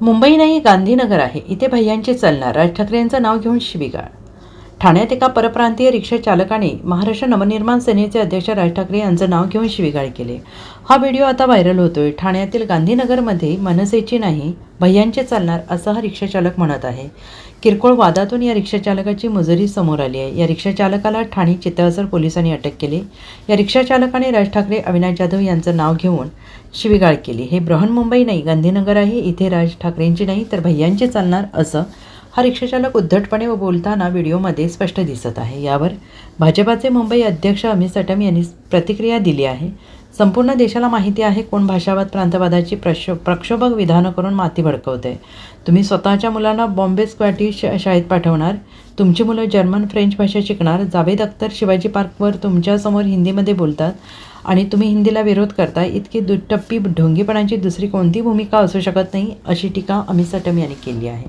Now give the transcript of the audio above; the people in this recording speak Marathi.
मुंबई नाही गांधीनगर आहे. इथे भैयांची चलणार. राज ठाकरे यांचं नाव घेऊन शिबिगाळ. ठाण्यात एका परप्रांतीय रिक्षाचालकाने महाराष्ट्र नवनिर्माण सेनेचे अध्यक्ष राज ठाकरे यांचं नाव घेऊन शिवीगाळ केले. हा व्हिडिओ आता व्हायरल होतोय. ठाण्यातील गांधीनगरमध्ये मनसेची नाही भैयांचे चालणार असं हा रिक्षाचालक म्हणत आहे. किरकोळ वादातून या रिक्षाचालकाची मुजरी समोर आली आहे. या रिक्षाचालकाला ठाणे चितळसर पोलिसांनी अटक केली. या रिक्षाचालकाने राज ठाकरे अविनाश जाधव यांचं नाव घेऊन शिवीगाळ केली. हे बृहन्मुंबई नाही गांधीनगर आहे इथे राज ठाकरेंची नाही तर भैयांची चालणार असं हा रिक्षाचालक उद्धटपणे व बोलताना व्हिडिओमध्ये स्पष्ट दिसत आहे. यावर भाजपाचे मुंबई अध्यक्ष अमित सटम यांनी प्रतिक्रिया दिली आहे. संपूर्ण देशाला माहिती आहे कोण भाषावाद प्रांतवादाची प्रक्षो प्रक्षोभक विधानं करून माती भडकवते तुम्ही स्वतःच्या मुलांना बॉम्बे स्क्वॅटी श शाळेत पाठवणार. तुमची मुलं जर्मन फ्रेंच भाषा शिकणार. जावेद अख्तर शिवाजी पार्कवर तुमच्यासमोर हिंदीमध्ये बोलतात आणि तुम्ही हिंदीला विरोध करता इतकी दुटप्पी ढोंगीपणाची दुसरी कोणती भूमिका असू शकत नाही अशी टीका अमित सटम यांनी केली आहे.